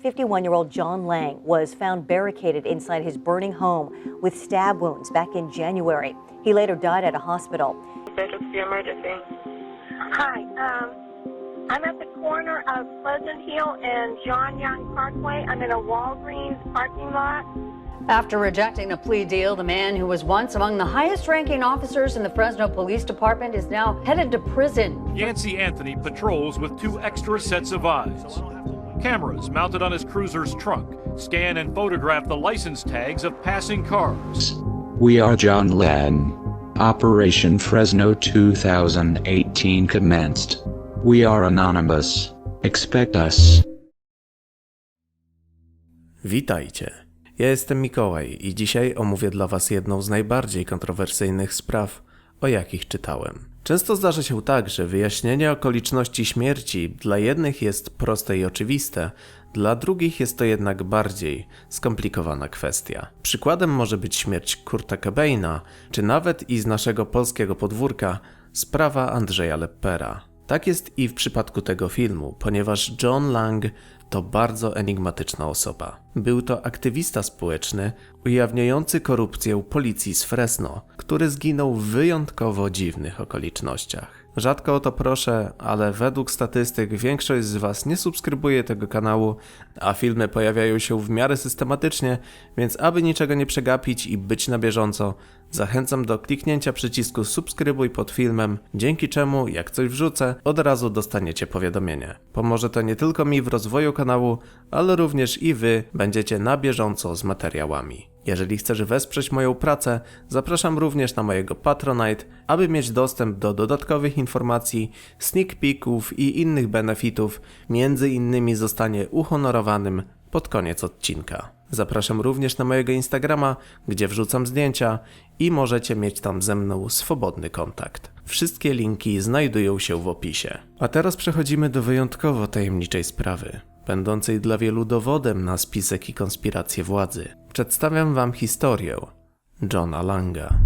51 year old John Lang was found barricaded inside his burning home with stab wounds back in January. He later died at a hospital. Emergency, emergency. Hi, um, I'm at the corner of Pleasant Hill and John Young Parkway. I'm in a Walgreens parking lot. After rejecting a plea deal, the man who was once among the highest ranking officers in the Fresno Police Department is now headed to prison. Yancey Anthony patrols with two extra sets of eyes. Cameras mounted on his cruiser's trunk scan and photograph the license tags of passing cars. We are John Lan. Operation Fresno 2018 commenced. We are anonymous. Expect us. Witajcie. Ja jestem Mikołaj i dzisiaj omówię dla Was jedną z najbardziej kontrowersyjnych spraw, o jakich czytałem. Często zdarza się tak, że wyjaśnienie okoliczności śmierci dla jednych jest proste i oczywiste, dla drugich jest to jednak bardziej skomplikowana kwestia. Przykładem może być śmierć Kurta Cobaina, czy nawet i z naszego polskiego podwórka sprawa Andrzeja Leppera. Tak jest i w przypadku tego filmu, ponieważ John Lang to bardzo enigmatyczna osoba. Był to aktywista społeczny ujawniający korupcję policji z Fresno, który zginął w wyjątkowo dziwnych okolicznościach. Rzadko o to proszę, ale według statystyk większość z Was nie subskrybuje tego kanału, a filmy pojawiają się w miarę systematycznie, więc aby niczego nie przegapić i być na bieżąco, zachęcam do kliknięcia przycisku subskrybuj pod filmem, dzięki czemu jak coś wrzucę, od razu dostaniecie powiadomienie. Pomoże to nie tylko mi w rozwoju kanału, ale również i Wy będziecie na bieżąco z materiałami. Jeżeli chcesz wesprzeć moją pracę, zapraszam również na mojego Patronite, aby mieć dostęp do dodatkowych informacji, sneak peeków i innych benefitów, między innymi zostanie uhonorowanym pod koniec odcinka. Zapraszam również na mojego Instagrama, gdzie wrzucam zdjęcia i możecie mieć tam ze mną swobodny kontakt. Wszystkie linki znajdują się w opisie. A teraz przechodzimy do wyjątkowo tajemniczej sprawy, będącej dla wielu dowodem na spisek i konspirację władzy. Przedstawiam wam historię Johna Langa.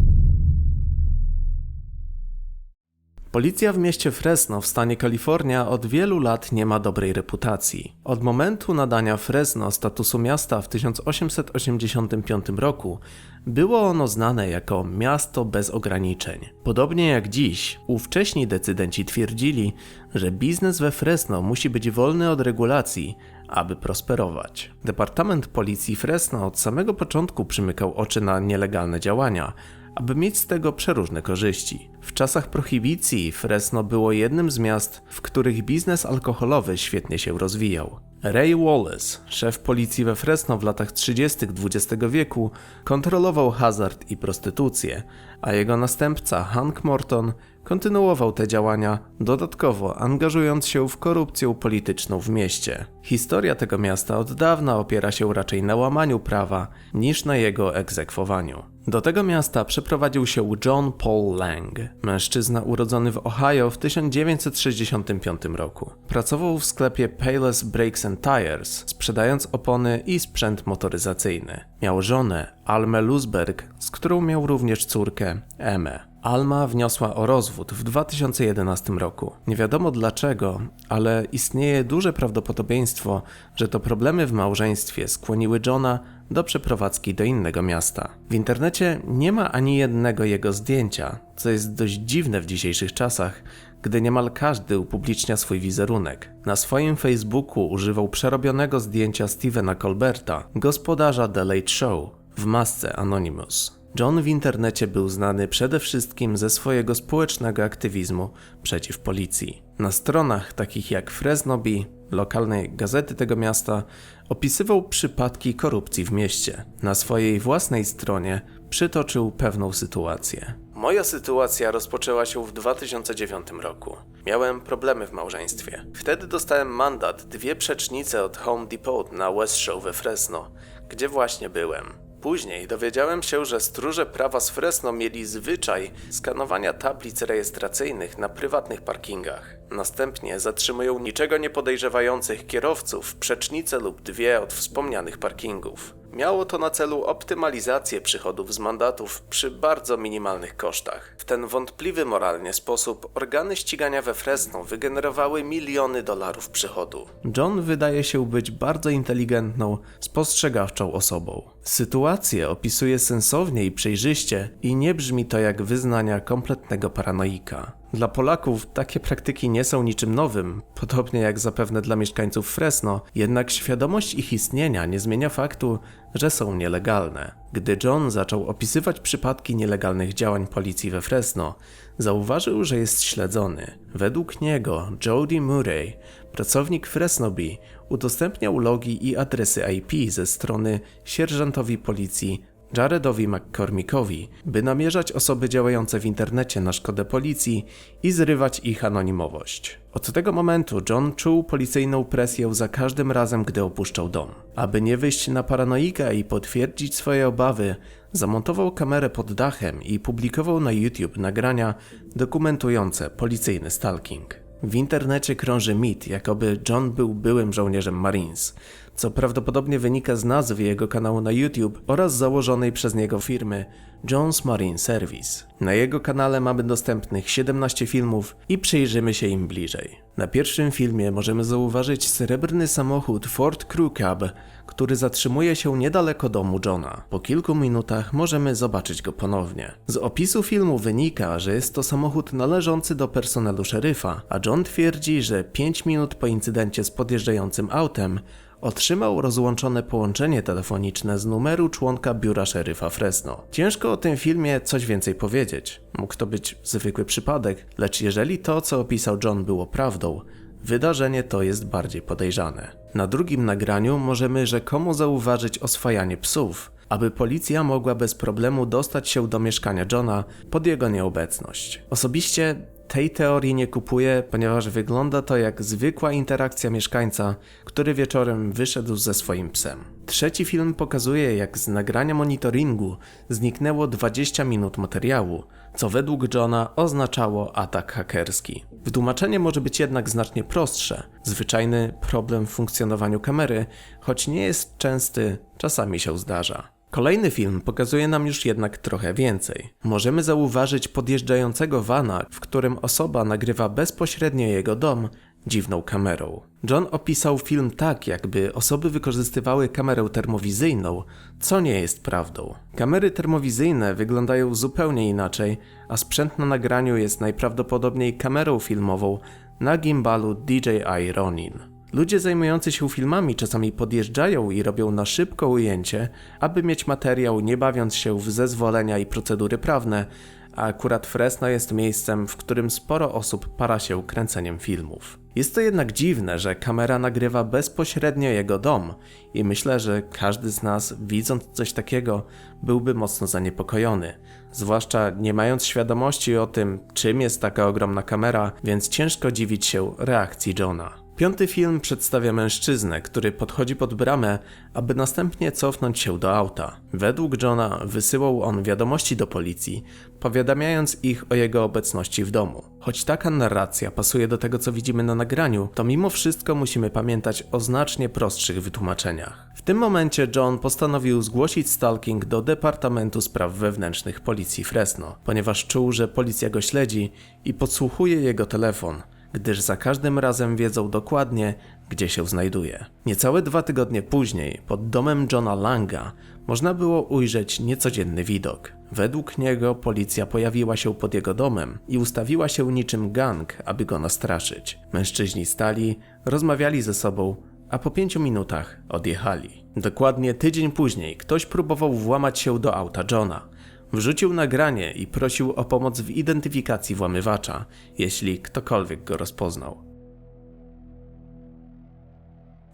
Policja w mieście Fresno w stanie Kalifornia od wielu lat nie ma dobrej reputacji. Od momentu nadania Fresno statusu miasta w 1885 roku było ono znane jako miasto bez ograniczeń. Podobnie jak dziś, ówcześni decydenci twierdzili, że biznes we Fresno musi być wolny od regulacji, aby prosperować. Departament Policji Fresno od samego początku przymykał oczy na nielegalne działania, aby mieć z tego przeróżne korzyści. W czasach prohibicji Fresno było jednym z miast, w których biznes alkoholowy świetnie się rozwijał. Ray Wallace, szef policji we Fresno w latach 30. XX wieku, kontrolował hazard i prostytucję, a jego następca Hank Morton kontynuował te działania, dodatkowo angażując się w korupcję polityczną w mieście. Historia tego miasta od dawna opiera się raczej na łamaniu prawa niż na jego egzekwowaniu. Do tego miasta przeprowadził się John Paul Lang, mężczyzna urodzony w Ohio w 1965 roku. Pracował w sklepie Payless Brakes and Tires, sprzedając opony i sprzęt motoryzacyjny. Miał żonę, Almę Lusberg, z którą miał również córkę, Emę. Alma wniosła o rozwód w 2011 roku. Nie wiadomo dlaczego, ale istnieje duże prawdopodobieństwo, że to problemy w małżeństwie skłoniły Johna do przeprowadzki do innego miasta. W internecie nie ma ani jednego jego zdjęcia, co jest dość dziwne w dzisiejszych czasach, gdy niemal każdy upublicznia swój wizerunek. Na swoim Facebooku używał przerobionego zdjęcia Stevena Colberta, gospodarza The Late Show, w masce Anonymous. John w internecie był znany przede wszystkim ze swojego społecznego aktywizmu przeciw policji. Na stronach takich jak Fresno Bee, lokalnej gazety tego miasta, opisywał przypadki korupcji w mieście. Na swojej własnej stronie przytoczył pewną sytuację. Moja sytuacja rozpoczęła się w 2009 roku. Miałem problemy w małżeństwie. Wtedy dostałem mandat dwie przecznice od Home Depot na West Show we Fresno, gdzie właśnie byłem. Później dowiedziałem się, że stróże prawa z Fresno mieli zwyczaj skanowania tablic rejestracyjnych na prywatnych parkingach. Następnie zatrzymują niczego nie podejrzewających kierowców w przecznicę lub dwie od wspomnianych parkingów. Miało to na celu optymalizację przychodów z mandatów przy bardzo minimalnych kosztach. W ten wątpliwy moralnie sposób organy ścigania we Fresno wygenerowały miliony dolarów przychodu. John wydaje się być bardzo inteligentną, spostrzegawczą osobą. Sytuację opisuje sensownie i przejrzyście i nie brzmi to jak wyznania kompletnego paranoika. Dla Polaków takie praktyki nie są niczym nowym, podobnie jak zapewne dla mieszkańców Fresno, jednak świadomość ich istnienia nie zmienia faktu, że są nielegalne. Gdy John zaczął opisywać przypadki nielegalnych działań policji we Fresno, zauważył, że jest śledzony. Według niego Jody Murray, pracownik Fresno Bee, udostępniał logi i adresy IP ze strony sierżantowi policji Jaredowi McCormickowi, by namierzać osoby działające w internecie na szkodę policji i zrywać ich anonimowość. Od tego momentu John czuł policyjną presję za każdym razem, gdy opuszczał dom. Aby nie wyjść na paranoika i potwierdzić swoje obawy, zamontował kamerę pod dachem i publikował na YouTube nagrania dokumentujące policyjny stalking. W internecie krąży mit, jakoby John był byłym żołnierzem Marines, co prawdopodobnie wynika z nazwy jego kanału na YouTube oraz założonej przez niego firmy Jones Marine Service. Na jego kanale mamy dostępnych 17 filmów i przyjrzymy się im bliżej. Na pierwszym filmie możemy zauważyć srebrny samochód Ford Crew Cab, który zatrzymuje się niedaleko domu Johna. Po kilku minutach możemy zobaczyć go ponownie. Z opisu filmu wynika, że jest to samochód należący do personelu szeryfa, a John twierdzi, że 5 minut po incydencie z podjeżdżającym autem otrzymał rozłączone połączenie telefoniczne z numeru członka biura szeryfa Fresno. Ciężko o tym filmie coś więcej powiedzieć. Mógł to być zwykły przypadek, lecz jeżeli to, co opisał John, było prawdą, wydarzenie to jest bardziej podejrzane. Na drugim nagraniu możemy rzekomo zauważyć oswajanie psów, aby policja mogła bez problemu dostać się do mieszkania Johna pod jego nieobecność. Osobiście tej teorii nie kupuję, ponieważ wygląda to jak zwykła interakcja mieszkańca, który wieczorem wyszedł ze swoim psem. Trzeci film pokazuje, jak z nagrania monitoringu zniknęło 20 minut materiału, co według Johna oznaczało atak hakerski. Wytłumaczenie może być jednak znacznie prostsze. Zwyczajny problem w funkcjonowaniu kamery, choć nie jest częsty, czasami się zdarza. Kolejny film pokazuje nam już jednak trochę więcej. Możemy zauważyć podjeżdżającego vana, w którym osoba nagrywa bezpośrednio jego dom dziwną kamerą. John opisał film tak, jakby osoby wykorzystywały kamerę termowizyjną, co nie jest prawdą. Kamery termowizyjne wyglądają zupełnie inaczej, a sprzęt na nagraniu jest najprawdopodobniej kamerą filmową na gimbalu DJI Ronin. Ludzie zajmujący się filmami czasami podjeżdżają i robią na szybko ujęcie, aby mieć materiał, nie bawiąc się w zezwolenia i procedury prawne, a akurat Fresno jest miejscem, w którym sporo osób para się kręceniem filmów. Jest to jednak dziwne, że kamera nagrywa bezpośrednio jego dom i myślę, że każdy z nas, widząc coś takiego, byłby mocno zaniepokojony. Zwłaszcza nie mając świadomości o tym, czym jest taka ogromna kamera, więc ciężko dziwić się reakcji Johna. Piąty film przedstawia mężczyznę, który podchodzi pod bramę, aby następnie cofnąć się do auta. Według Johna wysyłał on wiadomości do policji, powiadamiając ich o jego obecności w domu. Choć taka narracja pasuje do tego, co widzimy na nagraniu, to mimo wszystko musimy pamiętać o znacznie prostszych wytłumaczeniach. W tym momencie John postanowił zgłosić stalking do Departamentu Spraw Wewnętrznych Policji Fresno, ponieważ czuł, że policja go śledzi i podsłuchuje jego telefon gdyż za każdym razem wiedzą dokładnie, gdzie się znajduje. Niecałe dwa tygodnie później, pod domem Johna Langa, można było ujrzeć niecodzienny widok. Według niego policja pojawiła się pod jego domem i ustawiła się niczym gang, aby go nastraszyć. Mężczyźni stali, rozmawiali ze sobą, a po pięciu minutach odjechali. Dokładnie tydzień później ktoś próbował włamać się do auta Johna. Wrzucił nagranie i prosił o pomoc w identyfikacji włamywacza, jeśli ktokolwiek go rozpoznał.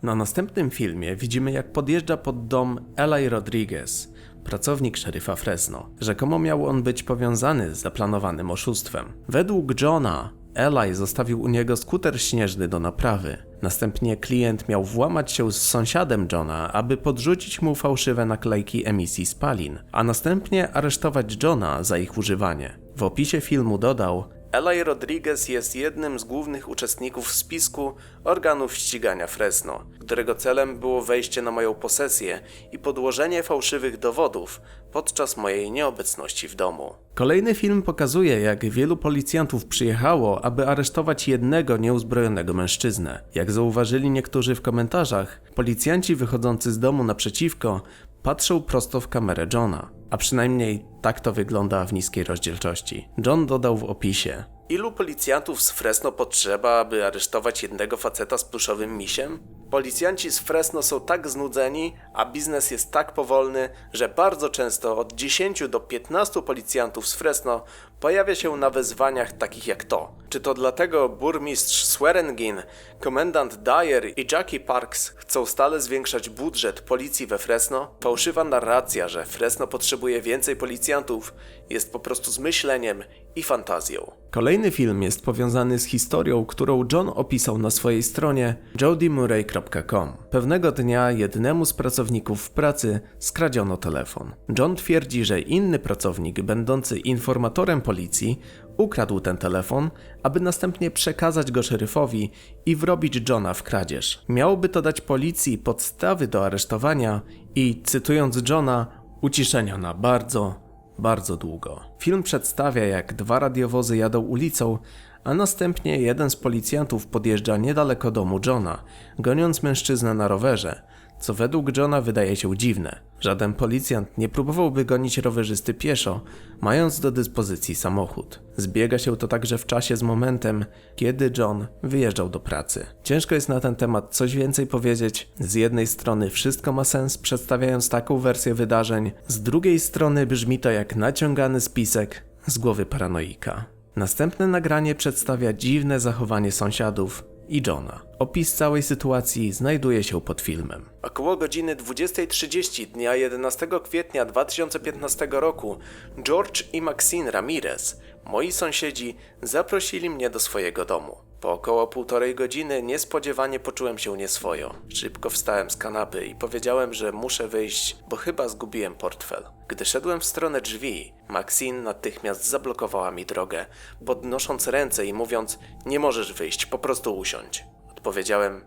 Na następnym filmie widzimy, jak podjeżdża pod dom Eli Rodriguez, pracownik szeryfa Fresno. Rzekomo miał on być powiązany z zaplanowanym oszustwem. Według Johna, Eli zostawił u niego skuter śnieżny do naprawy. Następnie klient miał włamać się z sąsiadem Johna, aby podrzucić mu fałszywe naklejki emisji spalin, a następnie aresztować Johna za ich używanie. W opisie filmu dodał: Eli Rodriguez jest jednym z głównych uczestników spisku organów ścigania Fresno, którego celem było wejście na moją posesję i podłożenie fałszywych dowodów podczas mojej nieobecności w domu. Kolejny film pokazuje, jak wielu policjantów przyjechało, aby aresztować jednego nieuzbrojonego mężczyznę. Jak zauważyli niektórzy w komentarzach, policjanci wychodzący z domu naprzeciwko patrzą prosto w kamerę Johna. A przynajmniej tak to wygląda w niskiej rozdzielczości. John dodał w opisie. Ilu policjantów z Fresno potrzeba, aby aresztować jednego faceta z pluszowym misiem? Policjanci z Fresno są tak znudzeni, a biznes jest tak powolny, że bardzo często od 10 do 15 policjantów z Fresno pojawia się na wezwaniach takich jak to. Czy to dlatego burmistrz Swearingen, komendant Dyer i Jackie Parks chcą stale zwiększać budżet policji we Fresno? Fałszywa narracja, że Fresno potrzebuje więcej policjantów, jest po prostu zmyśleniem i fantazją. Kolejny film jest powiązany z historią, którą John opisał na swojej stronie jodymurray.com. Pewnego dnia jednemu z pracowników w pracy skradziono telefon. John twierdzi, że inny pracownik, będący informatorem policji, ukradł ten telefon, aby następnie przekazać go szeryfowi i wrobić Johna w kradzież. Miałoby to dać policji podstawy do aresztowania i, cytując Johna, uciszenia na bardzo, bardzo długo. Film przedstawia, jak dwa radiowozy jadą ulicą, a następnie jeden z policjantów podjeżdża niedaleko domu Johna, goniąc mężczyznę na rowerze, co według Johna wydaje się dziwne. Żaden policjant nie próbowałby gonić rowerzysty pieszo, mając do dyspozycji samochód. Zbiega się to także w czasie z momentem, kiedy John wyjeżdżał do pracy. Ciężko jest na ten temat coś więcej powiedzieć. Z jednej strony wszystko ma sens, przedstawiając taką wersję wydarzeń, z drugiej strony brzmi to jak naciągany spisek z głowy paranoika. Następne nagranie przedstawia dziwne zachowanie sąsiadów i Johna. Opis całej sytuacji znajduje się pod filmem. Około godziny 20.30 dnia 11 kwietnia 2015 roku George i Maxine Ramirez, moi sąsiedzi, zaprosili mnie do swojego domu. Po około półtorej godziny niespodziewanie poczułem się nieswojo. Szybko wstałem z kanapy i powiedziałem, że muszę wyjść, bo chyba zgubiłem portfel. Gdy szedłem w stronę drzwi, Maxine natychmiast zablokowała mi drogę, podnosząc ręce i mówiąc: Nie możesz wyjść, po prostu usiądź. Odpowiedziałem: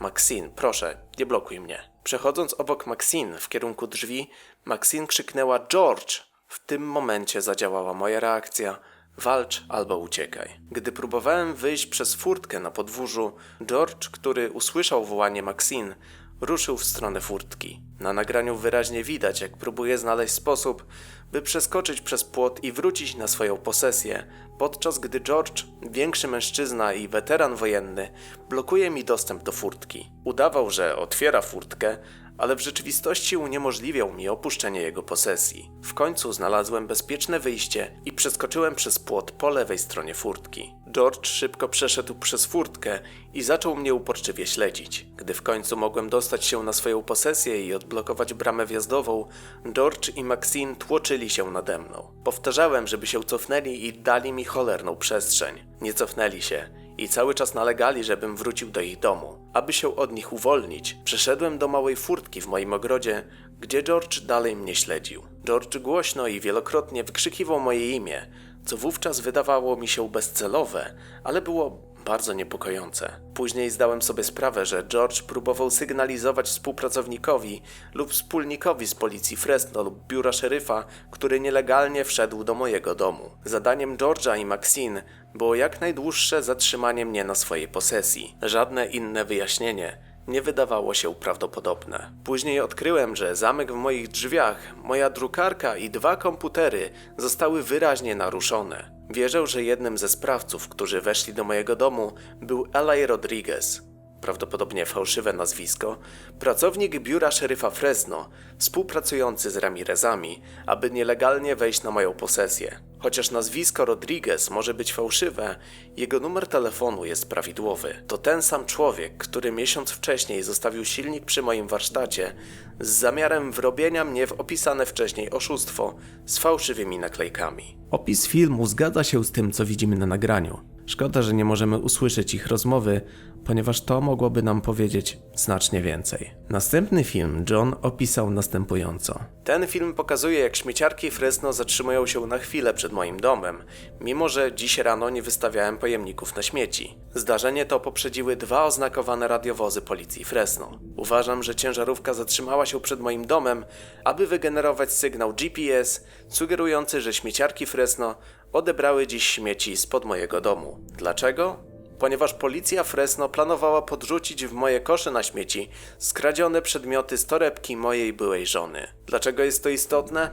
Maxine, proszę, nie blokuj mnie. Przechodząc obok Maxine w kierunku drzwi, Maxine krzyknęła: George! W tym momencie zadziałała moja reakcja. Walcz albo uciekaj. Gdy próbowałem wyjść przez furtkę na podwórzu, George, który usłyszał wołanie Maxine, ruszył w stronę furtki. Na nagraniu wyraźnie widać, jak próbuje znaleźć sposób, by przeskoczyć przez płot i wrócić na swoją posesję, podczas gdy George, większy mężczyzna i weteran wojenny, blokuje mi dostęp do furtki. Udawał, że otwiera furtkę, ale w rzeczywistości uniemożliwiał mi opuszczenie jego posesji. W końcu znalazłem bezpieczne wyjście i przeskoczyłem przez płot po lewej stronie furtki. George szybko przeszedł przez furtkę i zaczął mnie uporczywie śledzić. Gdy w końcu mogłem dostać się na swoją posesję i odblokować bramę wjazdową, George i Maxine tłoczyli się nade mną. Powtarzałem, żeby się cofnęli i dali mi cholerną przestrzeń. Nie cofnęli się i cały czas nalegali, żebym wrócił do ich domu. Aby się od nich uwolnić, przeszedłem do małej furtki w moim ogrodzie, gdzie George dalej mnie śledził. George głośno i wielokrotnie wykrzykiwał moje imię, co wówczas wydawało mi się bezcelowe, ale było bardzo niepokojące. Później zdałem sobie sprawę, że George próbował sygnalizować współpracownikowi lub wspólnikowi z policji Fresno lub biura szeryfa, który nielegalnie wszedł do mojego domu. Zadaniem George'a i Maxine było jak najdłuższe zatrzymanie mnie na swojej posesji. Żadne inne wyjaśnienie nie wydawało się prawdopodobne. Później odkryłem, że zamek w moich drzwiach, moja drukarka i dwa komputery zostały wyraźnie naruszone. Wierzę, że jednym ze sprawców, którzy weszli do mojego domu, był Eli Rodriguez. Prawdopodobnie fałszywe nazwisko, pracownik biura szeryfa Fresno, współpracujący z Ramirezami, aby nielegalnie wejść na moją posesję. Chociaż nazwisko Rodriguez może być fałszywe, jego numer telefonu jest prawidłowy. To ten sam człowiek, który miesiąc wcześniej zostawił silnik przy moim warsztacie z zamiarem wrobienia mnie w opisane wcześniej oszustwo z fałszywymi naklejkami. Opis filmu zgadza się z tym, co widzimy na nagraniu. Szkoda, że nie możemy usłyszeć ich rozmowy, ponieważ to mogłoby nam powiedzieć znacznie więcej. Następny film John opisał następująco. Ten film pokazuje, jak śmieciarki Fresno zatrzymują się na chwilę przed moim domem, mimo że dziś rano nie wystawiałem pojemników na śmieci. Zdarzenie to poprzedziły dwa oznakowane radiowozy policji Fresno. Uważam, że ciężarówka zatrzymała się przed moim domem, aby wygenerować sygnał GPS sugerujący, że śmieciarki Fresno odebrały dziś śmieci spod mojego domu. Dlaczego? Ponieważ policja Fresno planowała podrzucić w moje kosze na śmieci skradzione przedmioty z torebki mojej byłej żony. Dlaczego jest to istotne?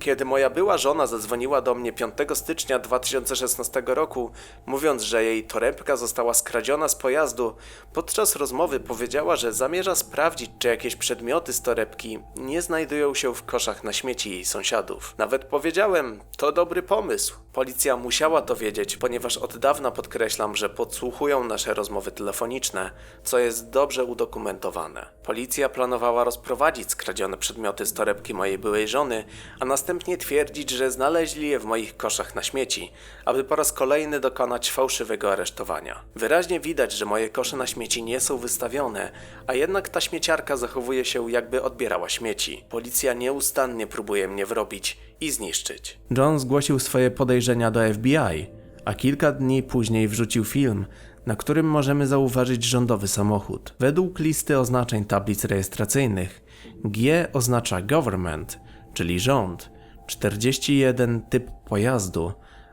Kiedy moja była żona zadzwoniła do mnie 5 stycznia 2016 roku, mówiąc, że jej torebka została skradziona z pojazdu, podczas rozmowy powiedziała, że zamierza sprawdzić, czy jakieś przedmioty z torebki nie znajdują się w koszach na śmieci jej sąsiadów. Nawet powiedziałem, to dobry pomysł. Policja musiała to wiedzieć, ponieważ od dawna podkreślam, że podsłuchują nasze rozmowy telefoniczne, co jest dobrze udokumentowane. Policja planowała rozprowadzić skradzione przedmioty z torebki mojej byłej żony, a następnie twierdzić, że znaleźli je w moich koszach na śmieci, aby po raz kolejny dokonać fałszywego aresztowania. Wyraźnie widać, że moje kosze na śmieci nie są wystawione, a jednak ta śmieciarka zachowuje się jakby odbierała śmieci. Policja nieustannie próbuje mnie wrobić i zniszczyć. John zgłosił swoje podejrzenia do FBI, a kilka dni później wrzucił film, na którym możemy zauważyć rządowy samochód. Według listy oznaczeń tablic rejestracyjnych G oznacza government, czyli rząd, 41 typ pojazdu,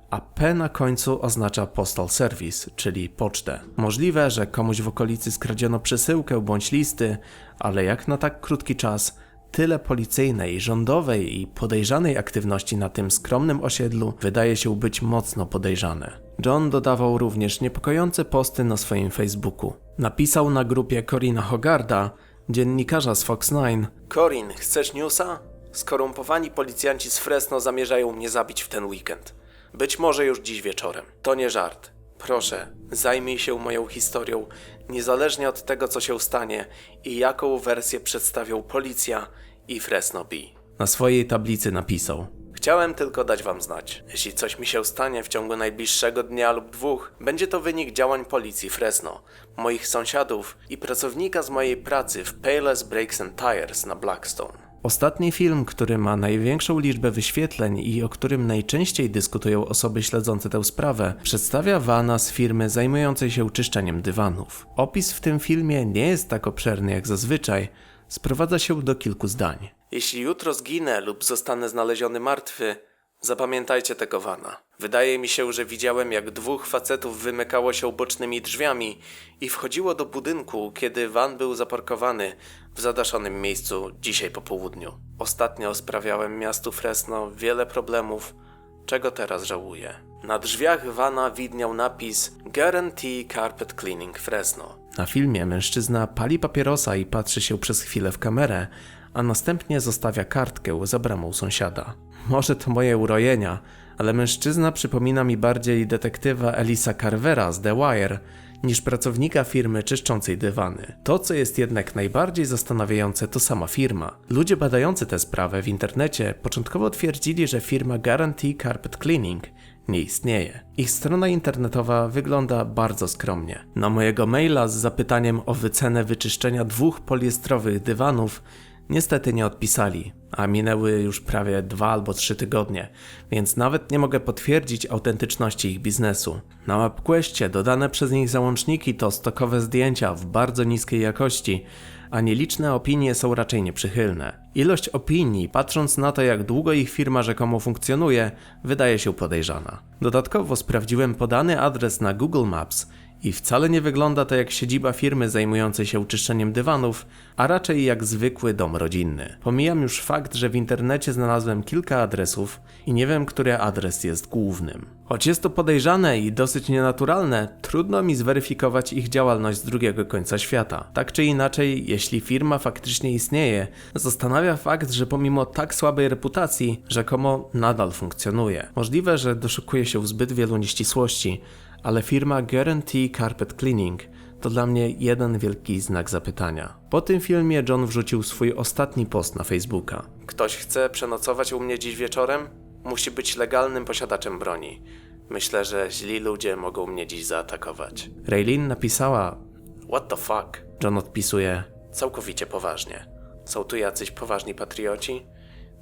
a P na końcu oznacza Postal Service, czyli pocztę. Możliwe, że komuś w okolicy skradziono przesyłkę bądź listy, ale jak na tak krótki czas tyle policyjnej, rządowej i podejrzanej aktywności na tym skromnym osiedlu wydaje się być mocno podejrzane. John dodawał również niepokojące posty na swoim Facebooku. Napisał na grupie Corina Hogarda, dziennikarza z Fox 9. Corin, chcesz newsa? Skorumpowani policjanci z Fresno zamierzają mnie zabić w ten weekend. Być może już dziś wieczorem. To nie żart. Proszę, zajmij się moją historią, niezależnie od tego, co się stanie i jaką wersję przedstawią policja i Fresno B. Na swojej tablicy napisał: Chciałem tylko dać wam znać. Jeśli coś mi się stanie w ciągu najbliższego dnia lub dwóch, będzie to wynik działań policji Fresno, moich sąsiadów i pracownika z mojej pracy w Payless Brakes and Tires na Blackstone. Ostatni film, który ma największą liczbę wyświetleń i o którym najczęściej dyskutują osoby śledzące tę sprawę, przedstawia Vana z firmy zajmującej się czyszczeniem dywanów. Opis w tym filmie nie jest tak obszerny jak zazwyczaj, sprowadza się do kilku zdań. Jeśli jutro zginę lub zostanę znaleziony martwy, zapamiętajcie tego Vana. Wydaje mi się, że widziałem jak dwóch facetów wymykało się bocznymi drzwiami i wchodziło do budynku, kiedy van był zaparkowany w zadaszonym miejscu dzisiaj po południu. Ostatnio sprawiałem miastu Fresno wiele problemów, czego teraz żałuję. Na drzwiach vana widniał napis Guarantee Carpet Cleaning Fresno. Na filmie mężczyzna pali papierosa i patrzy się przez chwilę w kamerę, a następnie zostawia kartkę za bramą sąsiada. Może to moje urojenia, ale mężczyzna przypomina mi bardziej detektywa Elisa Carvera z The Wire niż pracownika firmy czyszczącej dywany. To, co jest jednak najbardziej zastanawiające, to sama firma. Ludzie badający tę sprawę w internecie początkowo twierdzili, że firma Guarantee Carpet Cleaning nie istnieje. Ich strona internetowa wygląda bardzo skromnie. Na mojego maila z zapytaniem o wycenę wyczyszczenia dwóch poliestrowych dywanów niestety nie odpisali, a minęły już prawie dwa albo trzy tygodnie, więc nawet nie mogę potwierdzić autentyczności ich biznesu. Na MapQuestie dodane przez nich załączniki to stokowe zdjęcia w bardzo niskiej jakości, a nieliczne opinie są raczej nieprzychylne. Ilość opinii, patrząc na to jak długo ich firma rzekomo funkcjonuje, wydaje się podejrzana. Dodatkowo sprawdziłem podany adres na Google Maps i wcale nie wygląda to jak siedziba firmy zajmującej się czyszczeniem dywanów, a raczej jak zwykły dom rodzinny. Pomijam już fakt, że w internecie znalazłem kilka adresów i nie wiem, który adres jest głównym. Choć jest to podejrzane i dosyć nienaturalne, trudno mi zweryfikować ich działalność z drugiego końca świata. Tak czy inaczej, jeśli firma faktycznie istnieje, zastanawia fakt, że pomimo tak słabej reputacji, rzekomo nadal funkcjonuje. Możliwe, że doszukuje się zbyt wielu nieścisłości, ale firma Guarantee Carpet Cleaning to dla mnie jeden wielki znak zapytania. Po tym filmie John wrzucił swój ostatni post na Facebooka. Ktoś chce przenocować u mnie dziś wieczorem? Musi być legalnym posiadaczem broni. Myślę, że źli ludzie mogą mnie dziś zaatakować. Raylin napisała: What the fuck? John odpisuje, całkowicie poważnie. Są tu jacyś poważni patrioci?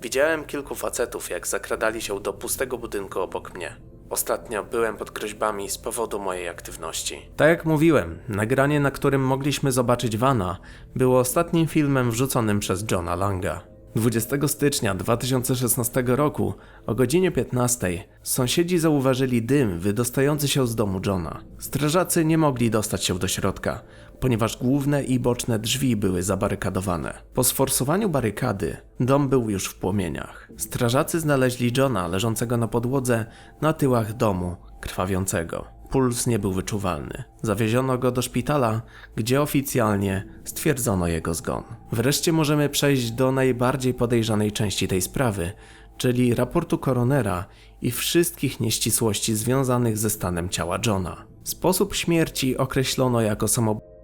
Widziałem kilku facetów, jak zakradali się do pustego budynku obok mnie. Ostatnio byłem pod groźbami z powodu mojej aktywności. Tak jak mówiłem, nagranie, na którym mogliśmy zobaczyć Vana, było ostatnim filmem wrzuconym przez Johna Langa. 20 stycznia 2016 roku o godzinie 15 sąsiedzi zauważyli dym wydostający się z domu Johna. Strażacy nie mogli dostać się do środka, ponieważ główne i boczne drzwi były zabarykadowane. Po sforsowaniu barykady dom był już w płomieniach. Strażacy znaleźli Johna leżącego na podłodze na tyłach domu, krwawiącego. Puls nie był wyczuwalny. Zawieziono go do szpitala, gdzie oficjalnie stwierdzono jego zgon. Wreszcie możemy przejść do najbardziej podejrzanej części tej sprawy, czyli raportu koronera i wszystkich nieścisłości związanych ze stanem ciała Johna. Sposób śmierci określono jako samobójstwo,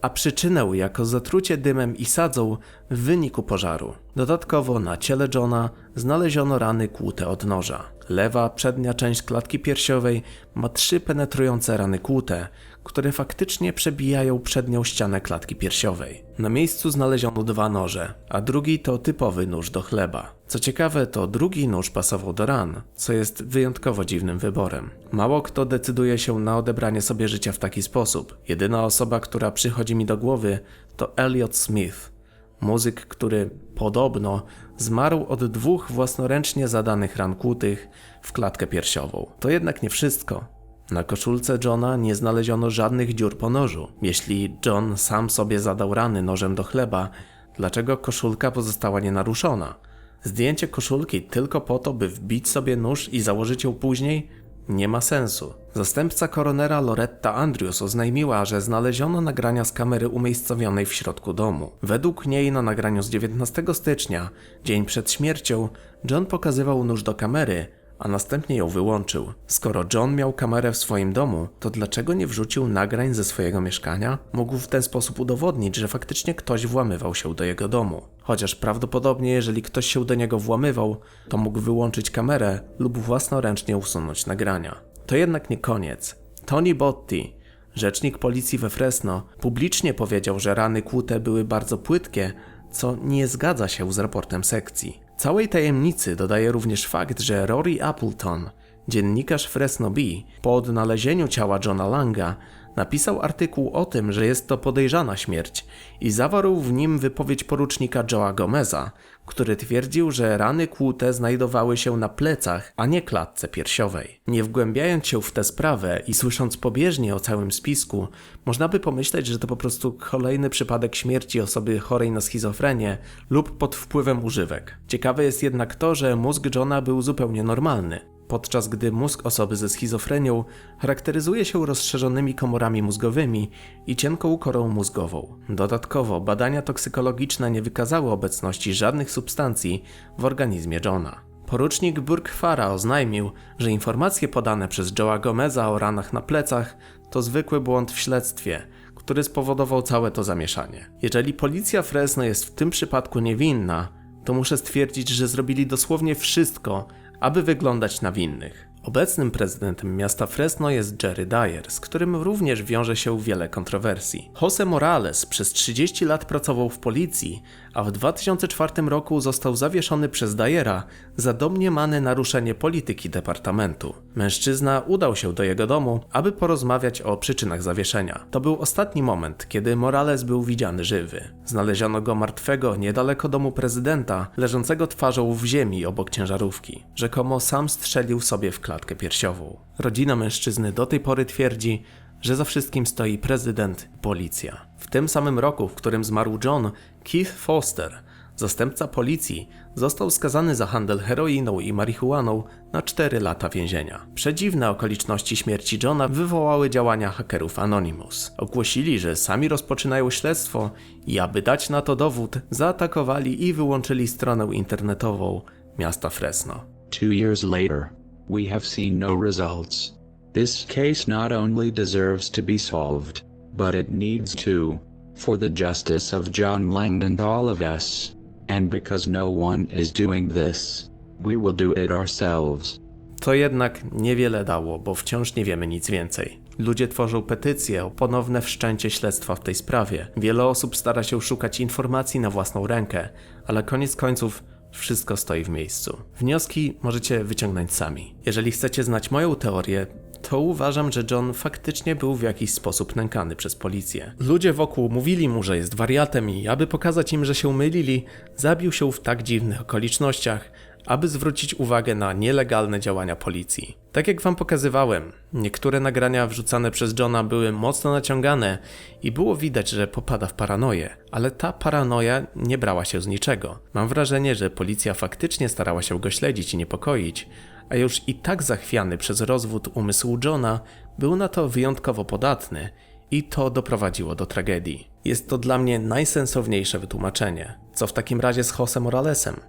a przyczynę jako zatrucie dymem i sadzą w wyniku pożaru. Dodatkowo na ciele Johna znaleziono rany kłute od noża. Lewa przednia część klatki piersiowej ma trzy penetrujące rany kłute, które faktycznie przebijają przednią ścianę klatki piersiowej. Na miejscu znaleziono dwa noże, a drugi to typowy nóż do chleba. Co ciekawe, to drugi nóż pasował do ran, co jest wyjątkowo dziwnym wyborem. Mało kto decyduje się na odebranie sobie życia w taki sposób. Jedyna osoba, która przychodzi mi do głowy, to Elliot Smith, muzyk, który podobno zmarł od dwóch własnoręcznie zadanych ran kłutych w klatkę piersiową. To jednak nie wszystko. Na koszulce Johna nie znaleziono żadnych dziur po nożu. Jeśli John sam sobie zadał rany nożem do chleba, dlaczego koszulka pozostała nienaruszona? Zdjęcie koszulki tylko po to, by wbić sobie nóż i założyć ją później? Nie ma sensu. Zastępca koronera Loretta Andrews oznajmiła, że znaleziono nagrania z kamery umiejscowionej w środku domu. Według niej na nagraniu z 19 stycznia, dzień przed śmiercią, John pokazywał nóż do kamery, a następnie ją wyłączył. Skoro John miał kamerę w swoim domu, to dlaczego nie wrzucił nagrań ze swojego mieszkania? Mógł w ten sposób udowodnić, że faktycznie ktoś włamywał się do jego domu. Chociaż prawdopodobnie, jeżeli ktoś się do niego włamywał, to mógł wyłączyć kamerę lub własnoręcznie usunąć nagrania. To jednak nie koniec. Tony Botti, rzecznik policji we Fresno, publicznie powiedział, że rany kłute były bardzo płytkie, co nie zgadza się z raportem sekcji. Całej tajemnicy dodaje również fakt, że Rory Appleton, dziennikarz Fresno Bee, po odnalezieniu ciała Johna Langa, napisał artykuł o tym, że jest to podejrzana śmierć i zawarł w nim wypowiedź porucznika Joe'a Gomeza, który twierdził, że rany kłute znajdowały się na plecach, a nie klatce piersiowej. Nie wgłębiając się w tę sprawę i słysząc pobieżnie o całym spisku, można by pomyśleć, że to po prostu kolejny przypadek śmierci osoby chorej na schizofrenię lub pod wpływem używek. Ciekawe jest jednak to, że mózg Johna był zupełnie normalny podczas gdy mózg osoby ze schizofrenią charakteryzuje się rozszerzonymi komorami mózgowymi i cienką korą mózgową. Dodatkowo badania toksykologiczne nie wykazały obecności żadnych substancji w organizmie Johna. Porucznik Burkfara oznajmił, że informacje podane przez Joe'a Gomeza o ranach na plecach to zwykły błąd w śledztwie, który spowodował całe to zamieszanie. Jeżeli policja Fresno jest w tym przypadku niewinna, to muszę stwierdzić, że zrobili dosłownie wszystko, aby wyglądać na winnych. Obecnym prezydentem miasta Fresno jest Jerry Dyer, z którym również wiąże się wiele kontrowersji. Jose Morales przez 30 lat pracował w policji, a w 2004 roku został zawieszony przez Dyera za domniemane naruszenie polityki departamentu. Mężczyzna udał się do jego domu, aby porozmawiać o przyczynach zawieszenia. To był ostatni moment, kiedy Morales był widziany żywy. Znaleziono go martwego niedaleko domu prezydenta, leżącego twarzą w ziemi obok ciężarówki. Rzekomo sam strzelił sobie w klatkę piersiową. Rodzina mężczyzny do tej pory twierdzi, że za wszystkim stoi prezydent policja. W tym samym roku, w którym zmarł John, Keith Foster, zastępca policji, został skazany za handel heroiną i marihuaną na 4 lata więzienia. Przedziwne okoliczności śmierci Johna wywołały działania hakerów Anonymous. Ogłosili, że sami rozpoczynają śledztwo i aby dać na to dowód, zaatakowali i wyłączyli stronę internetową miasta Fresno. Two years later, we have seen no results. This case not only deserves to be solved, but it needs to, for the justice of John and all of us. And because no one is doing this, we will do it ourselves. To jednak niewiele dało, bo wciąż nie wiemy nic więcej. Ludzie tworzą petycje o ponowne wszczęcie śledztwa w tej sprawie. Wiele osób stara się szukać informacji na własną rękę, ale koniec końców wszystko stoi w miejscu. Wnioski możecie wyciągnąć sami. Jeżeli chcecie znać moją teorię, to uważam, że John faktycznie był w jakiś sposób nękany przez policję. Ludzie wokół mówili mu, że jest wariatem i aby pokazać im, że się mylili, zabił się w tak dziwnych okolicznościach, aby zwrócić uwagę na nielegalne działania policji. Tak jak wam pokazywałem, niektóre nagrania wrzucane przez Johna były mocno naciągane i było widać, że popada w paranoję, ale ta paranoja nie brała się z niczego. Mam wrażenie, że policja faktycznie starała się go śledzić i niepokoić, a już i tak zachwiany przez rozwód umysł Johna był na to wyjątkowo podatny i to doprowadziło do tragedii. Jest to dla mnie najsensowniejsze wytłumaczenie. Co w takim razie z Jose Moralesem?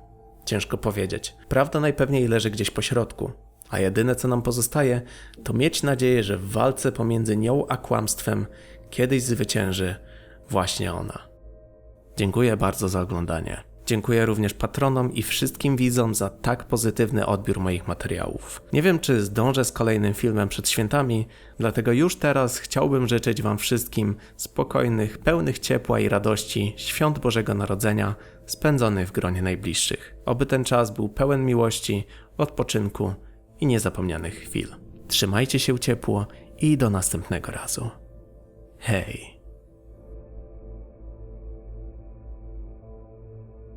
Ciężko powiedzieć. Prawda najpewniej leży gdzieś po środku. A jedyne co nam pozostaje, to mieć nadzieję, że w walce pomiędzy nią a kłamstwem kiedyś zwycięży właśnie ona. Dziękuję bardzo za oglądanie. Dziękuję również patronom i wszystkim widzom za tak pozytywny odbiór moich materiałów. Nie wiem, czy zdążę z kolejnym filmem przed świętami, dlatego już teraz chciałbym życzyć Wam wszystkim spokojnych, pełnych ciepła i radości świąt Bożego Narodzenia spędzonych w gronie najbliższych. Oby ten czas był pełen miłości, odpoczynku i niezapomnianych chwil. Trzymajcie się ciepło i do następnego razu. Hej!